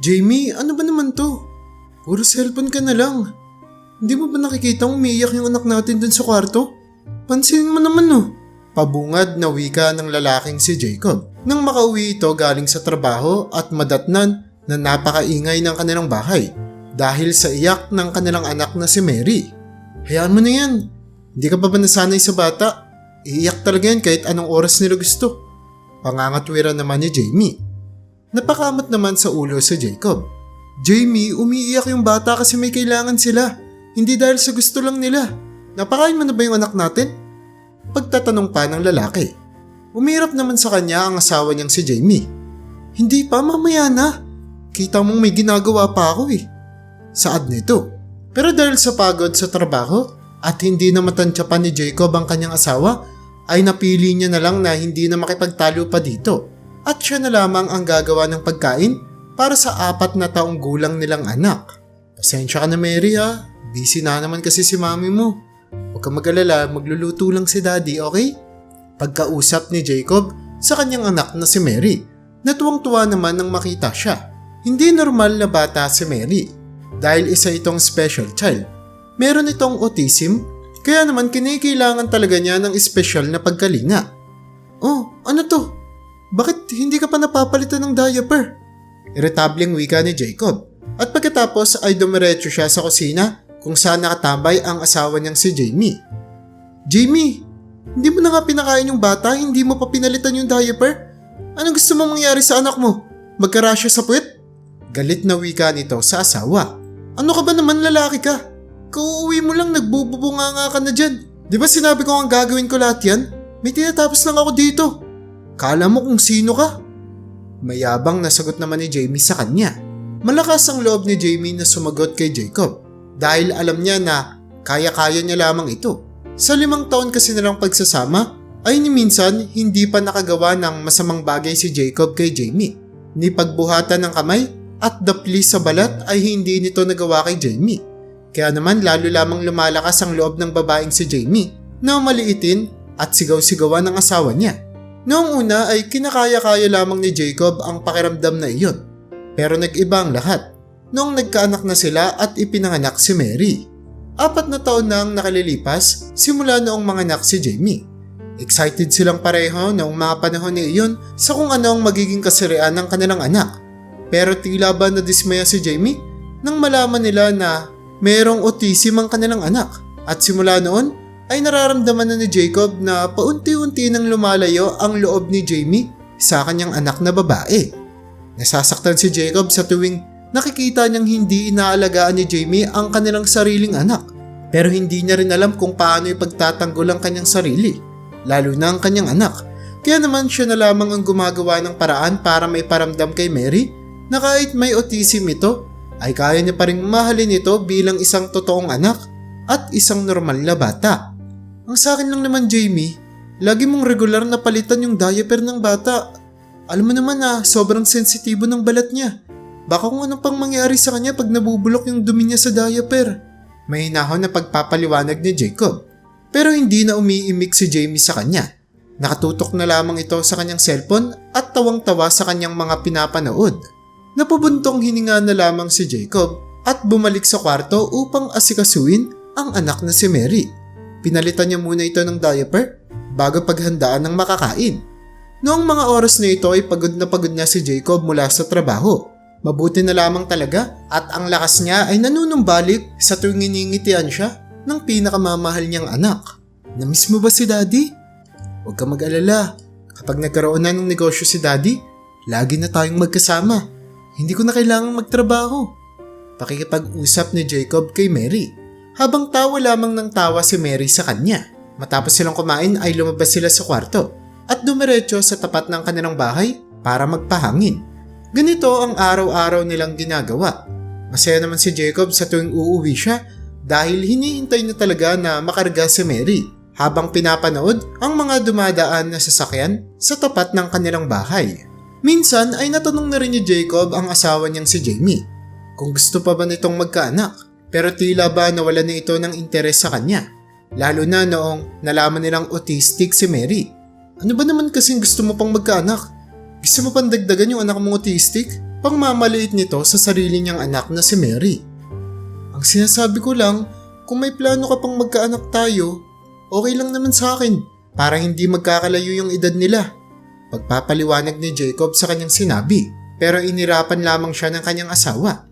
Jamie, ano ba naman to? Puro cellphone ka na lang. Hindi mo ba nakikita umiiyak yung anak natin dun sa kwarto? Pansinin mo naman no. Pabungad na wika ng lalaking si Jacob nang makauwi ito galing sa trabaho at madatnan na napakaingay ng kanilang bahay dahil sa iyak ng kanilang anak na si Mary. Hayaan mo na yan. Hindi ka pa ba nasanay sa bata? Iiyak talaga yan kahit anong oras nila gusto. Pangangatwiran naman ni Jamie. Napakamat naman sa ulo si Jacob. Jamie, umiiyak yung bata kasi may kailangan sila. Hindi dahil sa gusto lang nila. Napakain mo na ba yung anak natin? Pagtatanong pa ng lalaki. Umirap naman sa kanya ang asawa niyang si Jamie. Hindi pa, mamaya na. Kita mong may ginagawa pa ako eh. Saad nito. Pero dahil sa pagod sa trabaho at hindi na matansya pa ni Jacob ang kanyang asawa, ay napili niya na lang na hindi na makipagtalo pa dito. At siya na lamang ang gagawa ng pagkain para sa apat na taong gulang nilang anak. Pasensya ka na Mary ha, busy na naman kasi si mami mo. Huwag kang mag-alala, magluluto lang si daddy, okay? Pagkausap ni Jacob sa kanyang anak na si Mary, natuwang-tuwa naman nang makita siya. Hindi normal na bata si Mary dahil isa itong special child. Meron itong autism, kaya naman kinikailangan talaga niya ng special na pagkalinga. Oh, ano to? Bakit hindi ka pa napapalitan ng diaper? Irritableng wika ni Jacob. At pagkatapos ay dumiretso siya sa kusina kung saan nakatambay ang asawa niyang si Jamie. Jamie, hindi mo na nga pinakain yung bata, hindi mo pa pinalitan yung diaper? Anong gusto mong mangyari sa anak mo? Magkarasya sa puwet? Galit na wika nito sa asawa. Ano ka ba naman lalaki ka? Kauuwi mo lang nagbububunga nga ka na dyan. Di ba sinabi ko ang gagawin ko lahat yan? May tinatapos lang ako dito. Kala mo kung sino ka? Mayabang na sagot naman ni Jamie sa kanya. Malakas ang loob ni Jamie na sumagot kay Jacob dahil alam niya na kaya-kaya niya lamang ito. Sa limang taon kasi nilang pagsasama ay ni minsan hindi pa nakagawa ng masamang bagay si Jacob kay Jamie. Ni pagbuhatan ng kamay at dapli sa balat ay hindi nito nagawa kay Jamie. Kaya naman lalo lamang lumalakas ang loob ng babaeng si Jamie na maliitin at sigaw-sigawan ng asawa niya. Noong una ay kinakaya-kaya lamang ni Jacob ang pakiramdam na iyon. Pero nag-iba ang lahat noong nagkaanak na sila at ipinanganak si Mary. Apat na taon na ang nakalilipas simula noong manganak si Jamie. Excited silang pareho noong mga panahon ni iyon sa kung ano ang magiging kasirian ng kanilang anak. Pero tila ba nadismaya si Jamie nang malaman nila na mayroong autism ang kanilang anak. At simula noon ay nararamdaman na ni Jacob na paunti-unti nang lumalayo ang loob ni Jamie sa kanyang anak na babae. Nasasaktan si Jacob sa tuwing nakikita niyang hindi inaalagaan ni Jamie ang kanilang sariling anak. Pero hindi niya rin alam kung paano ipagtatanggol ang kanyang sarili, lalo na ang kanyang anak. Kaya naman siya na lamang ang gumagawa ng paraan para may paramdam kay Mary na kahit may autism ito, ay kaya niya pa rin mahalin ito bilang isang totoong anak at isang normal na bata. Ang sa akin lang naman Jamie, lagi mong regular na palitan yung diaper ng bata. Alam mo naman na sobrang sensitibo ng balat niya. Baka kung anong pang mangyari sa kanya pag nabubulok yung dumi niya sa diaper. May hinahon na pagpapaliwanag ni Jacob. Pero hindi na umiimik si Jamie sa kanya. Nakatutok na lamang ito sa kanyang cellphone at tawang-tawa sa kanyang mga pinapanood. Napubuntong hininga na lamang si Jacob at bumalik sa kwarto upang asikasuin ang anak na si Mary. Pinalitan niya muna ito ng diaper bago paghandaan ng makakain. Noong mga oras na ito ay pagod na pagod na si Jacob mula sa trabaho. Mabuti na lamang talaga at ang lakas niya ay nanunumbalik sa tuwing iningitian siya ng pinakamamahal niyang anak. Namiss mo ba si Daddy? Huwag ka mag-alala. Kapag nagkaroon na ng negosyo si Daddy, lagi na tayong magkasama. Hindi ko na kailangang magtrabaho. Pakikipag-usap ni Jacob kay Mary. Habang tawa lamang ng tawa si Mary sa kanya. Matapos silang kumain ay lumabas sila sa kwarto at dumiretso sa tapat ng kanilang bahay para magpahangin. Ganito ang araw-araw nilang ginagawa. Masaya naman si Jacob sa tuwing uuwi siya dahil hinihintay na talaga na makarga si Mary habang pinapanood ang mga dumadaan na sasakyan sa tapat ng kanilang bahay. Minsan ay natanong na rin ni Jacob ang asawa niyang si Jamie kung gusto pa ba nitong magkaanak pero tila ba nawala na ito ng interes sa kanya lalo na noong nalaman nilang autistic si Mary. Ano ba naman kasing gusto mo pang magkaanak? Gusto mo pang dagdagan yung anak mong autistic? pangmamaliit nito sa sarili niyang anak na si Mary. Ang sinasabi ko lang, kung may plano ka pang magkaanak tayo, okay lang naman sa akin para hindi magkakalayo yung edad nila. Pagpapaliwanag ni Jacob sa kanyang sinabi pero inirapan lamang siya ng kanyang asawa.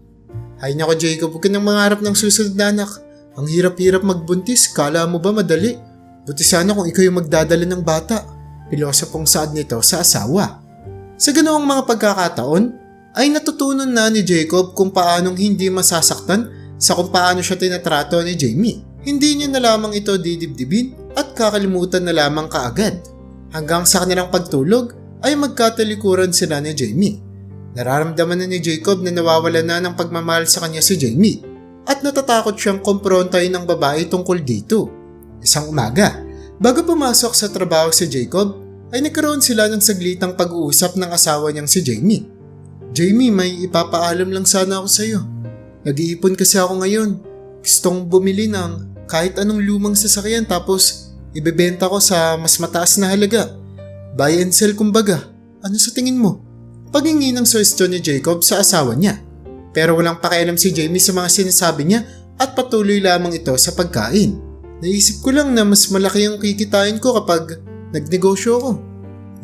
Ay nako Jacob, huwag ka nang mangarap ng susunod na anak. Ang hirap-hirap magbuntis, kala mo ba madali? Buti sana kung ikaw yung magdadala ng bata. Pilosopong saad nito sa asawa. Sa ganoong mga pagkakataon, ay natutunan na ni Jacob kung paanong hindi masasaktan sa kung paano siya tinatrato ni Jamie. Hindi niya na lamang ito didibdibin at kakalimutan na lamang kaagad. Hanggang sa kanilang pagtulog ay magkatalikuran sila ni Jamie. Nararamdaman na ni Jacob na nawawala na ng pagmamahal sa kanya si Jamie at natatakot siyang komprontahin ng babae tungkol dito. Isang umaga, bago pumasok sa trabaho si Jacob, ay nagkaroon sila ng saglitang pag-uusap ng asawa niyang si Jamie. Jamie, may ipapaalam lang sana ako sa iyo. Nag-iipon kasi ako ngayon. Gustong bumili ng kahit anong lumang sasakyan tapos ibebenta ko sa mas mataas na halaga. Buy and sell kumbaga. Ano sa tingin mo? Pagingi ng suwestyon ni Jacob sa asawa niya. Pero walang pakialam si Jamie sa mga sinasabi niya at patuloy lamang ito sa pagkain. Naisip ko lang na mas malaki ang kikitain ko kapag nagnegosyo ako.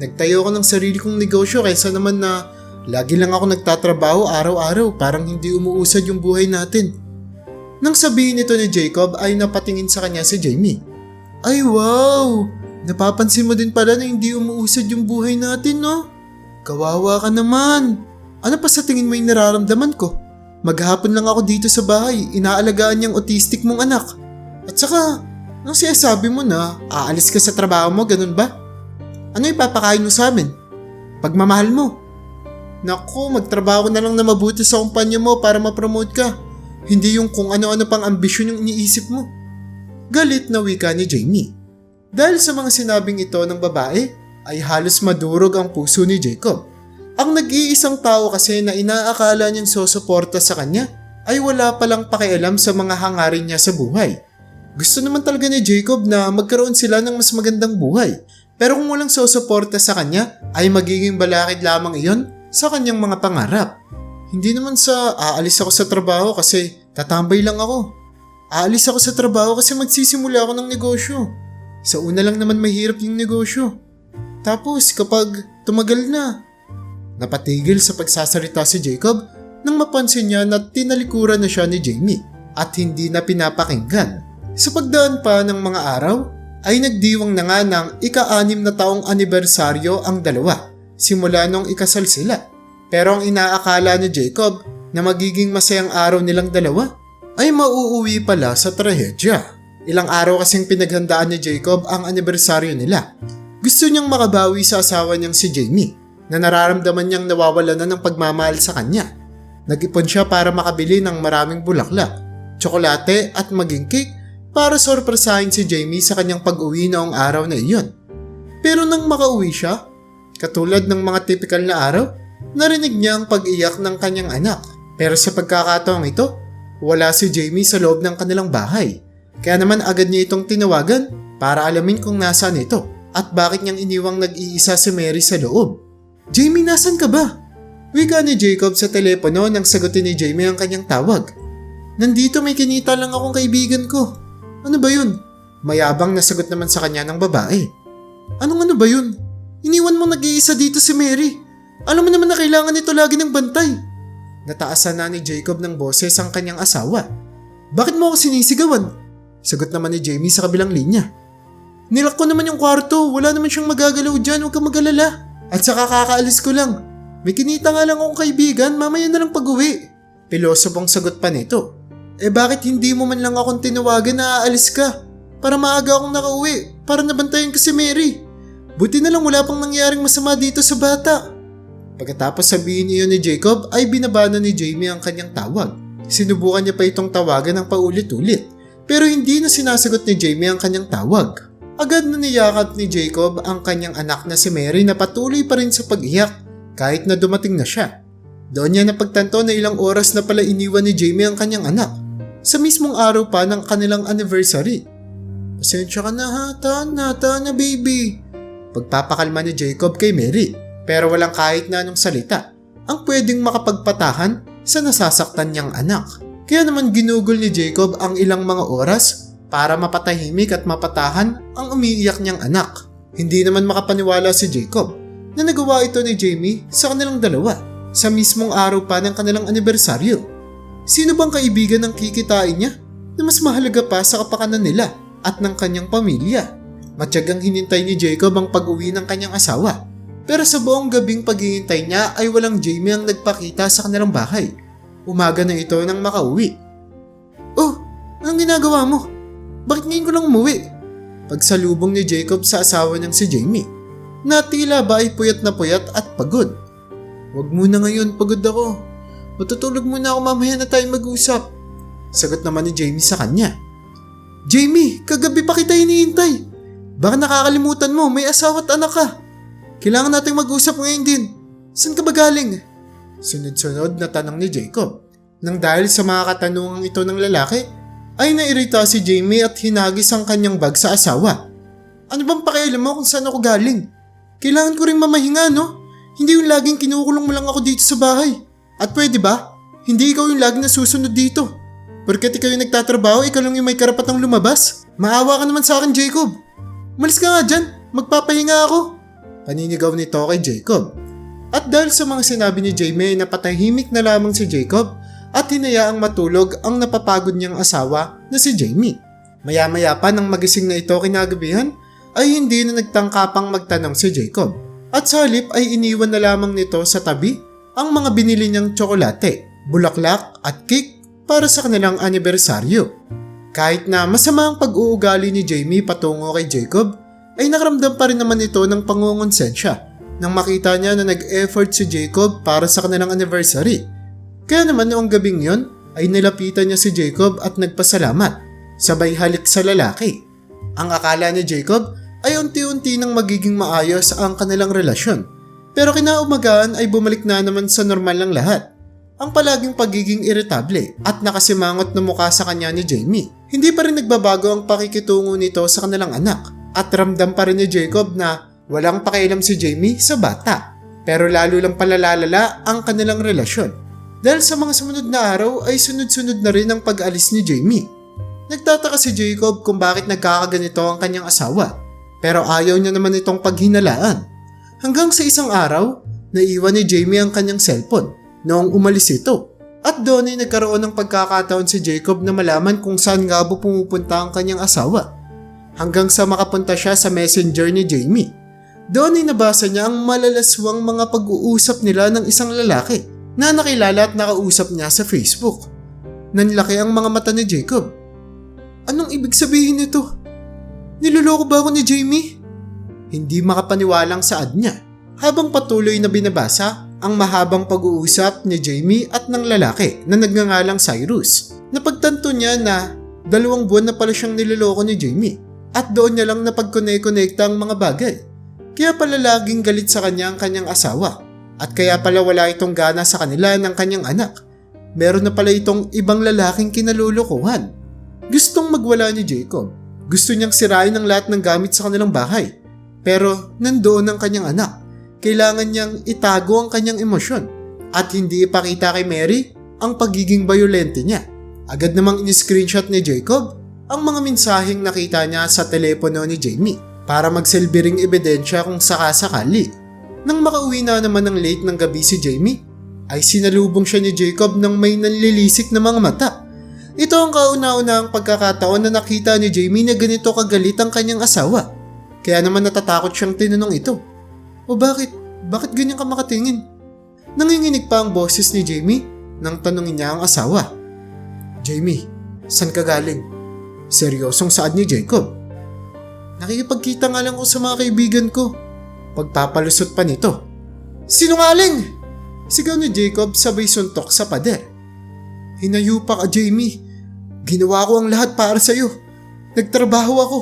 Nagtayo ako ng sarili kong negosyo kaysa naman na lagi lang ako nagtatrabaho araw-araw parang hindi umuusad yung buhay natin. Nang sabihin ito ni Jacob ay napatingin sa kanya si Jamie. Ay wow! Napapansin mo din pala na hindi umuusad yung buhay natin no? Kawawa ka naman. Ano pa sa tingin mo yung nararamdaman ko? Maghapon lang ako dito sa bahay, inaalagaan niyang autistic mong anak. At saka, nang sinasabi mo na aalis ka sa trabaho mo, ganun ba? Ano ipapakain mo sa amin? Pagmamahal mo. Naku, magtrabaho na lang na mabuti sa kumpanya mo para ma-promote ka. Hindi yung kung ano-ano pang ambisyon yung iniisip mo. Galit na wika ni Jamie. Dahil sa mga sinabing ito ng babae, ay halos madurog ang puso ni Jacob. Ang nag-iisang tao kasi na inaakala niyang sosuporta sa kanya ay wala palang pakialam sa mga hangarin niya sa buhay. Gusto naman talaga ni Jacob na magkaroon sila ng mas magandang buhay. Pero kung walang sosuporta sa kanya, ay magiging balakid lamang iyon sa kanyang mga pangarap. Hindi naman sa aalis ako sa trabaho kasi tatambay lang ako. Aalis ako sa trabaho kasi magsisimula ako ng negosyo. Sa una lang naman mahirap yung negosyo. Tapos kapag tumagal na, napatigil sa pagsasalita si Jacob nang mapansin niya na tinalikuran na siya ni Jamie at hindi na pinapakinggan. Sa pagdaan pa ng mga araw, ay nagdiwang na nga ng ika-anim na taong anibersaryo ang dalawa simula nung ikasal sila. Pero ang inaakala ni Jacob na magiging masayang araw nilang dalawa ay mauuwi pala sa trahedya. Ilang araw kasing pinaghandaan ni Jacob ang anibersaryo nila gusto niyang makabawi sa asawa niyang si Jamie na nararamdaman niyang nawawala na ng pagmamahal sa kanya. Nag-ipon siya para makabili ng maraming bulaklak, tsokolate at maging cake para sorpresahin si Jamie sa kanyang pag-uwi noong araw na iyon. Pero nang makauwi siya, katulad ng mga typical na araw, narinig niya ang pag-iyak ng kanyang anak. Pero sa pagkakataong ito, wala si Jamie sa loob ng kanilang bahay. Kaya naman agad niya itong tinawagan para alamin kung nasaan ito at bakit niyang iniwang nag-iisa si Mary sa loob. Jamie, nasan ka ba? Wika ni Jacob sa telepono nang sagutin ni Jamie ang kanyang tawag. Nandito may kinita lang akong kaibigan ko. Ano ba yun? Mayabang nasagot naman sa kanya ng babae. Anong ano ba yun? Iniwan mo nag-iisa dito si Mary. Alam mo naman na kailangan nito lagi ng bantay. Nataasan na ni Jacob ng boses ang kanyang asawa. Bakit mo ako sinisigawan? Sagot naman ni Jamie sa kabilang linya. Nilak ko naman yung kwarto, wala naman siyang magagalaw dyan, huwag kang magalala. At saka kakaalis ko lang. May kinita nga lang akong kaibigan, mamaya na lang pag-uwi. Pilosopong sagot pa nito. Eh bakit hindi mo man lang akong tinawagan na aalis ka? Para maaga akong nakauwi, para nabantayan ko si Mary. Buti na lang wala pang nangyaring masama dito sa bata. Pagkatapos sabihin niyo ni Jacob ay binabana ni Jamie ang kanyang tawag. Sinubukan niya pa itong tawagan ng paulit-ulit pero hindi na sinasagot ni Jamie ang kanyang tawag. Agad na niyakap ni Jacob ang kanyang anak na si Mary na patuloy pa rin sa pag-iyak kahit na dumating na siya. Doon niya napagtanto na ilang oras na pala iniwan ni Jamie ang kanyang anak sa mismong araw pa ng kanilang anniversary. Pasensya ka na ha, Tana, Tana baby. Pagpapakalma ni Jacob kay Mary pero walang kahit na anong salita. ang pwedeng makapagpatahan sa nasasaktan niyang anak. Kaya naman ginugol ni Jacob ang ilang mga oras para mapatahimik at mapatahan ang umiiyak niyang anak. Hindi naman makapaniwala si Jacob na nagawa ito ni Jamie sa kanilang dalawa sa mismong araw pa ng kanilang anibersaryo. Sino bang kaibigan ang kikitain niya na mas mahalaga pa sa kapakanan nila at ng kanyang pamilya? Matyagang hinintay ni Jacob ang pag-uwi ng kanyang asawa. Pero sa buong gabing paghihintay niya ay walang Jamie ang nagpakita sa kanilang bahay. Umaga na ito nang makauwi. Oh, anong ginagawa mo? Bakit ngayon ko lang umuwi? Pagsalubong ni Jacob sa asawa niyang si Jamie, na tila ba ay puyat na puyat at pagod. Huwag muna ngayon, pagod ako. Matutulog muna ako mamaya na tayo mag-usap. Sagot naman ni Jamie sa kanya. Jamie, kagabi pa kita hinihintay. Baka nakakalimutan mo, may asawa at anak ka. Kailangan nating mag-usap ngayon din. Saan ka ba galing? Sunod-sunod na tanong ni Jacob. Nang dahil sa mga katanungang ito ng lalaki, ay nairita si Jamie at hinagis ang kanyang bag sa asawa. Ano bang pakialam mo kung saan ako galing? Kailangan ko rin mamahinga, no? Hindi yung laging kinukulong mo lang ako dito sa bahay. At pwede ba? Hindi ikaw yung laging nasusunod dito. Porket ikaw yung nagtatrabaho, ikaw lang yung may karapatang lumabas. Maawa ka naman sa akin, Jacob. Malis ka nga dyan, magpapahinga ako. Paninigaw nito kay Jacob. At dahil sa mga sinabi ni Jamie na patahimik na lamang si Jacob at hinayaang matulog ang napapagod niyang asawa na si Jamie. Maya-maya pa nang magising na ito kinagabihan ay hindi na nagtangkapang magtanong si Jacob. At sa halip ay iniwan na lamang nito sa tabi ang mga binili niyang tsokolate, bulaklak at cake para sa kanilang anibersaryo. Kahit na masama ang pag-uugali ni Jamie patungo kay Jacob, ay nakaramdam pa rin naman ito ng pangungonsensya nang makita niya na nag-effort si Jacob para sa kanilang anniversary. Kaya naman noong gabing yon ay nilapitan niya si Jacob at nagpasalamat, sabay halik sa lalaki. Ang akala ni Jacob ay unti-unti nang magiging maayos ang kanilang relasyon. Pero kinaumagaan ay bumalik na naman sa normal lang lahat. Ang palaging pagiging irritable at nakasimangot na mukha sa kanya ni Jamie. Hindi pa rin nagbabago ang pakikitungo nito sa kanilang anak at ramdam pa rin ni Jacob na walang pakialam si Jamie sa bata. Pero lalo lang palalalala ang kanilang relasyon. Dahil sa mga sumunod na araw ay sunod-sunod na rin ang pag-alis ni Jamie. Nagtataka si Jacob kung bakit nagkakaganito ang kanyang asawa. Pero ayaw niya naman itong paghinalaan. Hanggang sa isang araw, naiwan ni Jamie ang kanyang cellphone noong umalis ito. At doon ay nagkaroon ng pagkakataon si Jacob na malaman kung saan nga ba pumupunta ang kanyang asawa. Hanggang sa makapunta siya sa messenger ni Jamie. Doon ay nabasa niya ang malalaswang mga pag-uusap nila ng isang lalaki na nakilala at nakausap niya sa Facebook. Nanlaki ang mga mata ni Jacob. Anong ibig sabihin nito? Niloloko ba ako ni Jamie? Hindi makapaniwalang saad niya. Habang patuloy na binabasa ang mahabang pag-uusap ni Jamie at ng lalaki na nagngangalang Cyrus. Napagtanto niya na dalawang buwan na pala siyang niloloko ni Jamie at doon niya lang napagkone-connecta ang mga bagay. Kaya pala laging galit sa kanya ang kanyang asawa at kaya pala wala itong gana sa kanila ng kanyang anak. Meron na pala itong ibang lalaking kinalulukuhan. Gustong magwala ni Jacob. Gusto niyang sirain ang lahat ng gamit sa kanilang bahay. Pero nandoon ang kanyang anak. Kailangan niyang itago ang kanyang emosyon at hindi ipakita kay Mary ang pagiging bayolente niya. Agad namang in-screenshot ni Jacob ang mga mensaheng nakita niya sa telepono ni Jamie para magsilbi ring ebidensya kung sakasakali. Nang makauwi na naman ng late ng gabi si Jamie, ay sinalubong siya ni Jacob ng may nanlilisik na mga mata. Ito ang kauna-unahang pagkakataon na nakita ni Jamie na ganito kagalit ang kanyang asawa. Kaya naman natatakot siyang tinanong ito. O bakit? Bakit ganyan ka makatingin? Nanginginig pa ang boses ni Jamie nang tanungin niya ang asawa. Jamie, saan ka galing? Seryosong saad ni Jacob. Nakikipagkita nga lang ko sa mga kaibigan ko. Pagpapalusot pa nito. Sinungaling! Sigaw ni Jacob sabay suntok sa pader. Hinayo pa ka Jamie. Ginawa ko ang lahat para sa'yo. Nagtrabaho ako.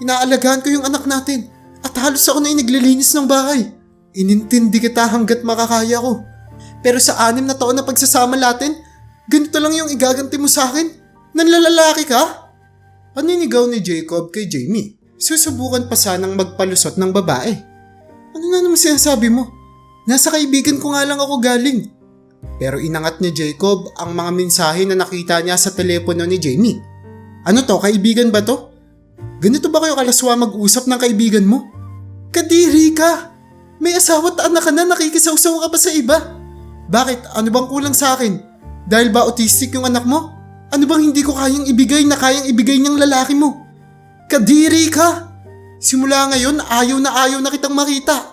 Inaalagaan ko yung anak natin. At halos ako na yung naglilinis ng bahay. Inintindi kita hanggat makakaya ko. Pero sa anim na taon na pagsasama natin, ganito lang yung igaganti mo sa akin? Nanlalalaki ka? Paninigaw ni Jacob kay Jamie. Susubukan pa sanang magpalusot ng babae. Ano na naman sinasabi mo? Nasa kaibigan ko nga lang ako galing. Pero inangat ni Jacob ang mga mensahe na nakita niya sa telepono ni Jamie. Ano to, kaibigan ba to? Ganito ba kayo kalaswa mag-usap ng kaibigan mo? Kadiri ka! May asawa at anak ka na nakikisawsaw ka pa sa iba. Bakit? Ano bang kulang sa akin? Dahil ba autistic yung anak mo? Ano bang hindi ko kayang ibigay na kayang ibigay niyang lalaki mo? Kadiri ka! Simula ngayon, ayaw na ayaw na kitang makita.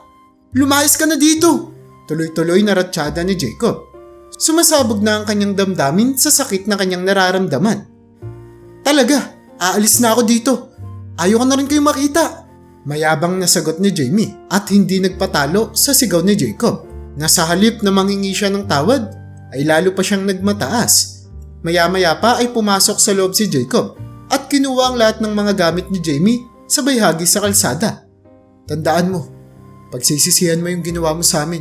Lumayas ka na dito! Tuloy-tuloy na ratsyada ni Jacob. Sumasabog na ang kanyang damdamin sa sakit na kanyang nararamdaman. Talaga, aalis na ako dito. Ayaw ko na rin kayo makita. Mayabang na sagot ni Jamie at hindi nagpatalo sa sigaw ni Jacob. Na sa halip na manghingi siya ng tawad, ay lalo pa siyang nagmataas. Maya-maya pa ay pumasok sa loob si Jacob at kinuha ang lahat ng mga gamit ni Jamie sa bayhagi sa kalsada. Tandaan mo, pagsisisihan mo yung ginawa mo sa amin.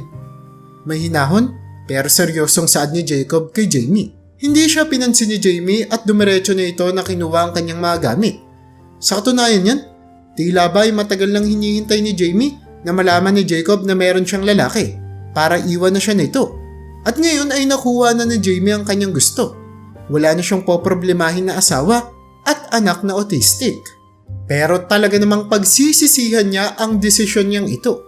May hinahon pero seryosong saad ni Jacob kay Jamie. Hindi siya pinansin ni Jamie at dumiretso na ito na kinuha ang kanyang mga gamit. Sa katunayan yan, tila ba ay matagal nang hinihintay ni Jamie na malaman ni Jacob na meron siyang lalaki para iwan na siya nito. At ngayon ay nakuha na ni Jamie ang kanyang gusto. Wala na siyang poproblemahin na asawa at anak na autistic. Pero talaga namang pagsisisihan niya ang desisyon niyang ito.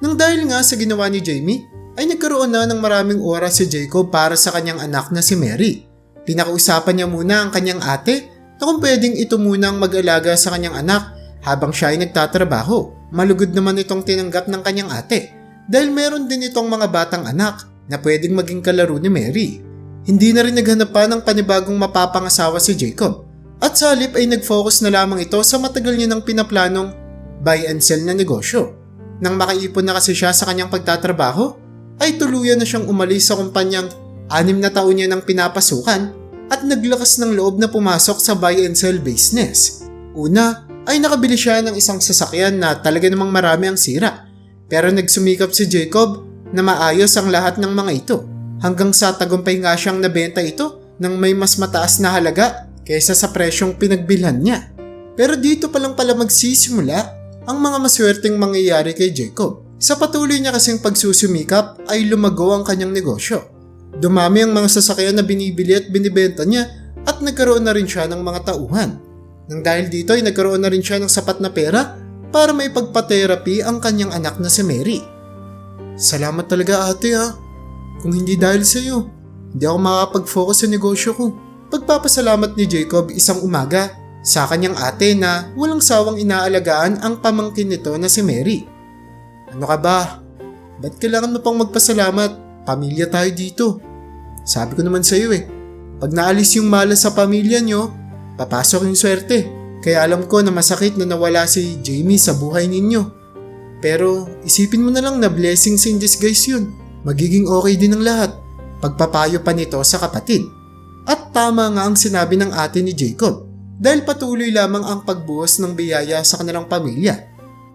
Nang dahil nga sa ginawa ni Jamie, ay nagkaroon na ng maraming oras si Jacob para sa kanyang anak na si Mary. Pinakausapan niya muna ang kanyang ate na kung pwedeng ito muna ang mag-alaga sa kanyang anak habang siya ay nagtatrabaho. Malugod naman itong tinanggap ng kanyang ate dahil meron din itong mga batang anak na pwedeng maging kalaro ni Mary. Hindi na rin naghanap pa ng panibagong mapapangasawa si Jacob at sa halip ay nag-focus na lamang ito sa matagal niya ng pinaplanong buy and sell na negosyo. Nang makaipon na kasi siya sa kanyang pagtatrabaho, ay tuluyan na siyang umalis sa kumpanyang anim na taon niya nang pinapasukan at naglakas ng loob na pumasok sa buy and sell business. Una ay nakabili siya ng isang sasakyan na talaga namang marami ang sira. Pero nagsumikap si Jacob na maayos ang lahat ng mga ito hanggang sa tagumpay nga siyang nabenta ito ng may mas mataas na halaga kaysa sa presyong pinagbilhan niya. Pero dito pa lang pala magsisimula ang mga maswerteng mangyayari kay Jacob. Sa patuloy niya kasing pagsusumikap ay lumago ang kanyang negosyo. Dumami ang mga sasakyan na binibili at binibenta niya at nagkaroon na rin siya ng mga tauhan. Nang dahil dito ay nagkaroon na rin siya ng sapat na pera para may pagpa-therapy ang kanyang anak na si Mary. Salamat talaga ate ha. Kung hindi dahil sa iyo, hindi ako makapag-focus sa negosyo ko. Pagpapasalamat ni Jacob isang umaga sa kanyang ate na walang sawang inaalagaan ang pamangkin nito na si Mary. Ano ka ba? Ba't kailangan mo pang magpasalamat? Pamilya tayo dito. Sabi ko naman sa iyo eh, pag naalis yung malas sa pamilya nyo, papasok yung swerte. Kaya alam ko na masakit na nawala si Jamie sa buhay ninyo. Pero isipin mo na lang na blessings in disguise yun. Magiging okay din ang lahat. Pagpapayo pa nito sa kapatid. At tama nga ang sinabi ng ate ni Jacob dahil patuloy lamang ang pagbuhos ng biyaya sa kanilang pamilya.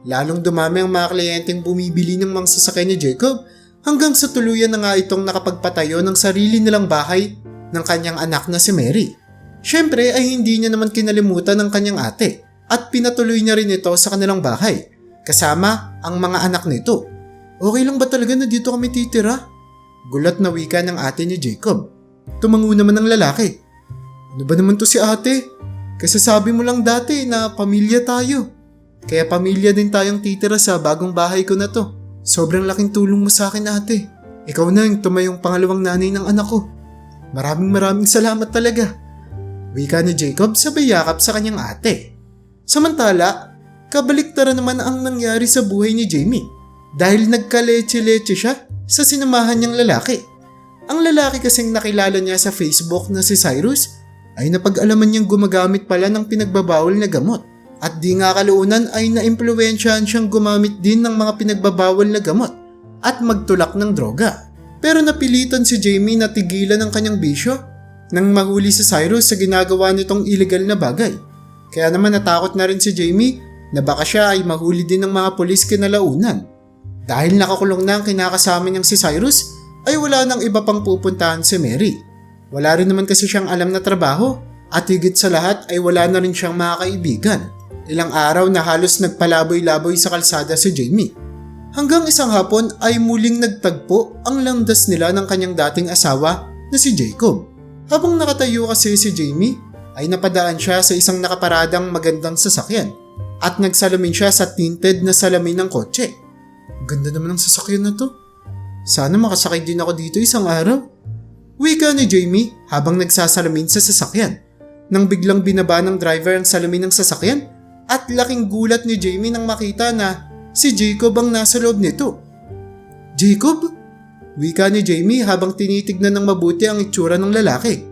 Lalong dumami ang mga kliyenteng bumibili ng mga sasakyan ni Jacob hanggang sa tuluyan na nga itong nakapagpatayo ng sarili nilang bahay ng kanyang anak na si Mary. Siyempre ay hindi niya naman kinalimutan ng kanyang ate at pinatuloy niya rin ito sa kanilang bahay kasama ang mga anak nito. Okay lang ba talaga na dito kami titira? Gulat na wika ng ate ni Jacob. Tumango naman ng lalaki. Ano ba naman to si ate? Kasasabi mo lang dati na pamilya tayo. Kaya pamilya din tayong titira sa bagong bahay ko na to. Sobrang laking tulong mo sa akin ate. Ikaw na yung tumayong pangalawang nanay ng anak ko. Maraming maraming salamat talaga. Wika ni Jacob sabay yakap sa kanyang ate. Samantala, kabaliktaran naman ang nangyari sa buhay ni Jamie. Dahil nagkaleche-leche siya sa sinamahan niyang lalaki. Ang lalaki kasing nakilala niya sa Facebook na si Cyrus ay napag-alaman niyang gumagamit pala ng pinagbabawal na gamot. At di nga kaluunan ay naimpluwensyahan siyang gumamit din ng mga pinagbabawal na gamot at magtulak ng droga. Pero napilitan si Jamie na tigilan ang kanyang bisyo nang mahuli si Cyrus sa ginagawa nitong illegal na bagay. Kaya naman natakot na rin si Jamie na baka siya ay mahuli din ng mga polis kinalaunan. Dahil nakakulong na ang kinakasama niyang si Cyrus, ay wala nang iba pang pupuntahan si Mary. Wala rin naman kasi siyang alam na trabaho at higit sa lahat ay wala na rin siyang mga kaibigan. Ilang araw na halos nagpalaboy-laboy sa kalsada si Jamie. Hanggang isang hapon ay muling nagtagpo ang landas nila ng kanyang dating asawa na si Jacob. Habang nakatayo kasi si Jamie, ay napadaan siya sa isang nakaparadang magandang sasakyan at nagsalamin siya sa tinted na salamin ng kotse. Ganda naman ng sasakyan na to. Sana makasakay din ako dito isang araw. Wika ni Jamie habang nagsasalamin sa sasakyan. Nang biglang binaba ng driver ang salamin ng sasakyan at laking gulat ni Jamie nang makita na si Jacob ang nasa loob nito. Jacob? Wika ni Jamie habang tinitignan ng mabuti ang itsura ng lalaki.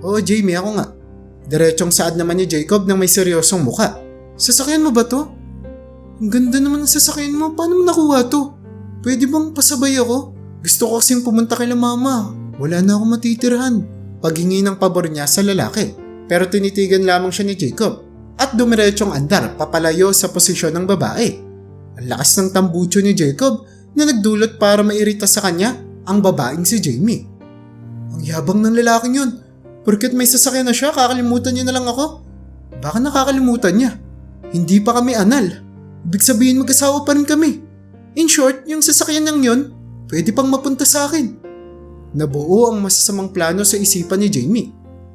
Oo Jamie ako nga. Diretsong saad naman ni Jacob ng may seryosong muka. Sasakyan mo ba to? Ang ganda naman ng sasakyan mo. Paano mo nakuha to? Pwede bang pasabay ako? Gusto ko kasing pumunta kay mama. Wala na akong matitirahan. Paghingi ng pabor niya sa lalaki. Pero tinitigan lamang siya ni Jacob. At dumiretsong andar papalayo sa posisyon ng babae. Ang lakas ng tambucho ni Jacob na nagdulot para mairita sa kanya ang babaeng si Jamie. Ang yabang ng lalaking yun. Porket may sasakyan na siya, kakalimutan niya na lang ako. Baka nakakalimutan niya. Hindi pa kami anal. Ibig sabihin mag-asawa pa rin kami. In short, yung sasakyan niyang yun, pwede pang mapunta sa akin. Nabuo ang masasamang plano sa isipan ni Jamie.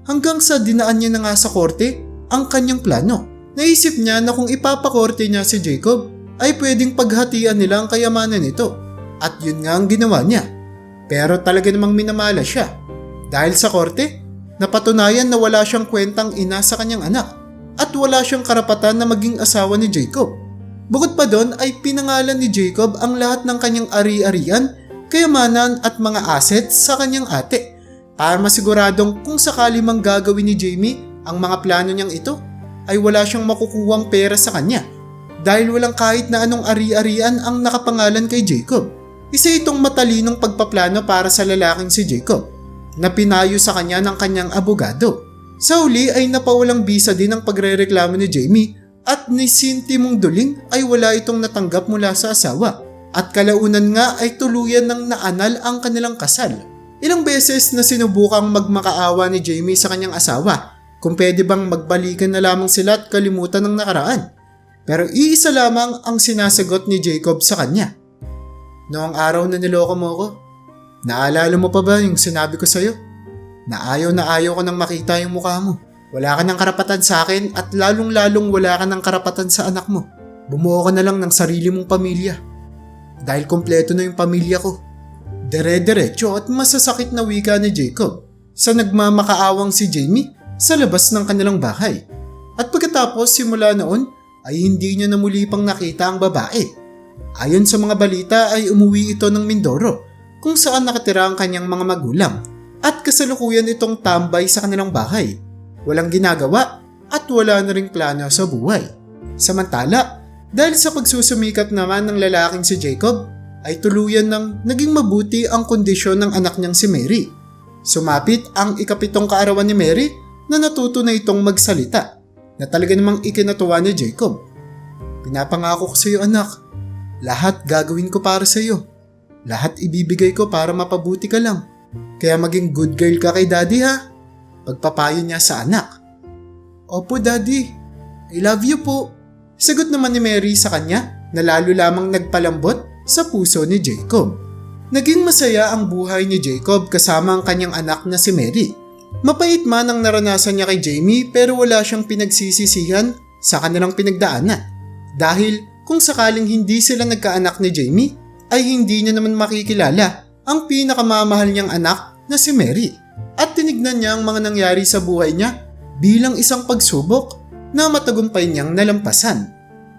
Hanggang sa dinaan niya na nga sa korte ang kanyang plano. Naisip niya na kung ipapakorte niya si Jacob, ay pwedeng paghatian nila ang kayamanan nito. At yun nga ang ginawa niya. Pero talaga namang minamala siya. Dahil sa korte, napatunayan na wala siyang kwentang ina sa kanyang anak at wala siyang karapatan na maging asawa ni Jacob. Bukod pa doon ay pinangalan ni Jacob ang lahat ng kanyang ari-arian, kayamanan at mga assets sa kanyang ate para masiguradong kung sakali mang gagawin ni Jamie ang mga plano niyang ito ay wala siyang makukuwang pera sa kanya dahil walang kahit na anong ari-arian ang nakapangalan kay Jacob. Isa itong matalinong pagpaplano para sa lalaking si Jacob na pinayo sa kanya ng kanyang abogado. Sa uli ay napawalang bisa din ang pagrereklamo ni Jamie at ni Cindy mong duling ay wala itong natanggap mula sa asawa at kalaunan nga ay tuluyan ng naanal ang kanilang kasal. Ilang beses na sinubukang magmakaawa ni Jamie sa kanyang asawa kung pwede bang magbalikan na lamang sila at kalimutan ng nakaraan. Pero iisa lamang ang sinasagot ni Jacob sa kanya. Noong araw na niloko mo ako, naalala mo pa ba yung sinabi ko sa'yo? Na ayaw na ayaw ko nang makita yung mukha mo. Wala ka ng karapatan sa akin at lalong-lalong wala ka ng karapatan sa anak mo. Bumuo ka na lang ng sarili mong pamilya. Dahil kompleto na yung pamilya ko. Dere-derecho at masasakit na wika ni Jacob sa nagmamakaawang si Jamie sa labas ng kanilang bahay. At pagkatapos simula noon ay hindi niya na muli pang nakita ang babae. Ayon sa mga balita ay umuwi ito ng Mindoro kung saan nakatira ang kanyang mga magulang at kasalukuyan itong tambay sa kanilang bahay. Walang ginagawa at wala na ring plano sa buhay. Samantala, dahil sa pagsusumikat naman ng lalaking si Jacob, ay tuluyan ng naging mabuti ang kondisyon ng anak niyang si Mary. Sumapit ang ikapitong kaarawan ni Mary na natuto na itong magsalita na talaga namang ikinatuwa ni Jacob. Pinapangako ko sa iyo anak, lahat gagawin ko para sa iyo. Lahat ibibigay ko para mapabuti ka lang. Kaya maging good girl ka kay daddy ha. Pagpapayo niya sa anak. Opo daddy, I love you po. Sagot naman ni Mary sa kanya na lalo lamang nagpalambot sa puso ni Jacob. Naging masaya ang buhay ni Jacob kasama ang kanyang anak na si Mary. Mapait man ang naranasan niya kay Jamie pero wala siyang pinagsisisihan sa kanilang pinagdaanan. Dahil kung sakaling hindi sila nagkaanak ni Jamie, ay hindi niya naman makikilala ang pinakamamahal niyang anak na si Mary. At tinignan niya ang mga nangyari sa buhay niya bilang isang pagsubok na matagumpay niyang nalampasan.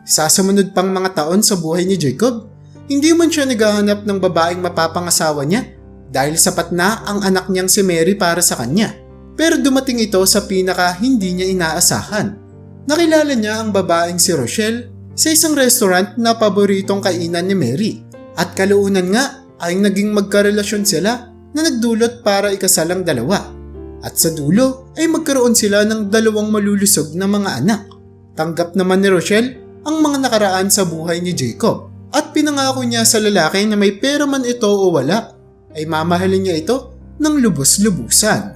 Sa sumunod pang mga taon sa buhay ni Jacob, hindi man siya naghahanap ng babaeng mapapangasawa niya dahil sapat na ang anak niyang si Mary para sa kanya. Pero dumating ito sa pinaka hindi niya inaasahan. Nakilala niya ang babaeng si Rochelle sa isang restaurant na paboritong kainan ni Mary. At kalaunan nga ay naging magkarelasyon sila na nagdulot para ikasal ang dalawa. At sa dulo ay magkaroon sila ng dalawang malulusog na mga anak. Tanggap naman ni Rochelle ang mga nakaraan sa buhay ni Jacob at pinangako niya sa lalaki na may pera man ito o wala ay mamahalin niya ito ng lubos-lubusan.